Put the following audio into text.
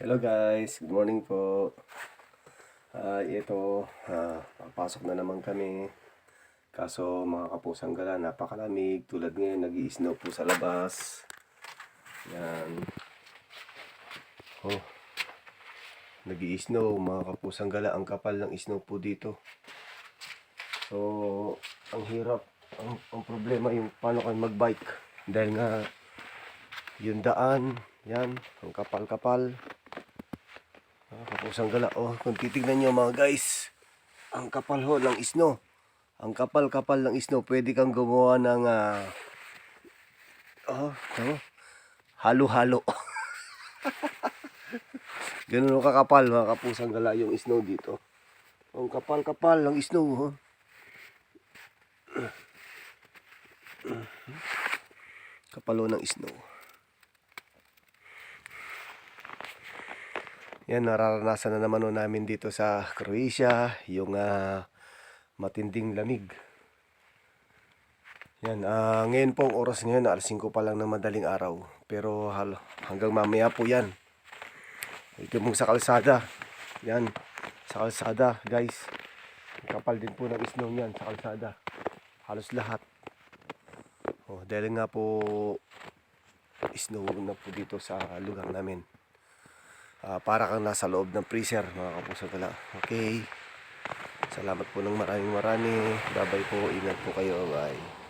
Hello guys, good morning po. Ah, ito, ah, papasok na naman kami. Kaso mga kapusang gala, napakalamig. Tulad ngayon, nag snow po sa labas. Yan. Oh. nag snow mga kapusang gala. Ang kapal ng snow po dito. So, ang hirap. Ang, ang problema yung paano kayo magbike. Dahil nga, yung daan, yan, ang kapal-kapal. Mga kapusang gala. Oh, kung titignan nyo mga guys, ang kapal ho ng snow. Ang kapal-kapal ng snow. Pwede kang gumawa ng, ah, oh, oh, halo-halo. Ganun ho kakapal mga kapusang gala yung snow dito. Ang kapal-kapal ng snow. Oh. Kapalo ng snow. Yan, nararanasan na naman namin dito sa Croatia, yung ah, matinding lamig. Yan, ah, ngayon po, ang oras ngayon, alas 5 pa lang ng madaling araw. Pero hal hanggang mamaya po yan. Ito mong sa kalsada. Yan, sa kalsada, guys. Kapal din po ng snow niyan sa kalsada. Halos lahat. Oh, dahil nga po snow na po dito sa lugar namin. Ah, para kang nasa loob ng freezer mga kapuso pala. Okay. Salamat po ng maraming marami. Babay po. Ingat po kayo. Bye.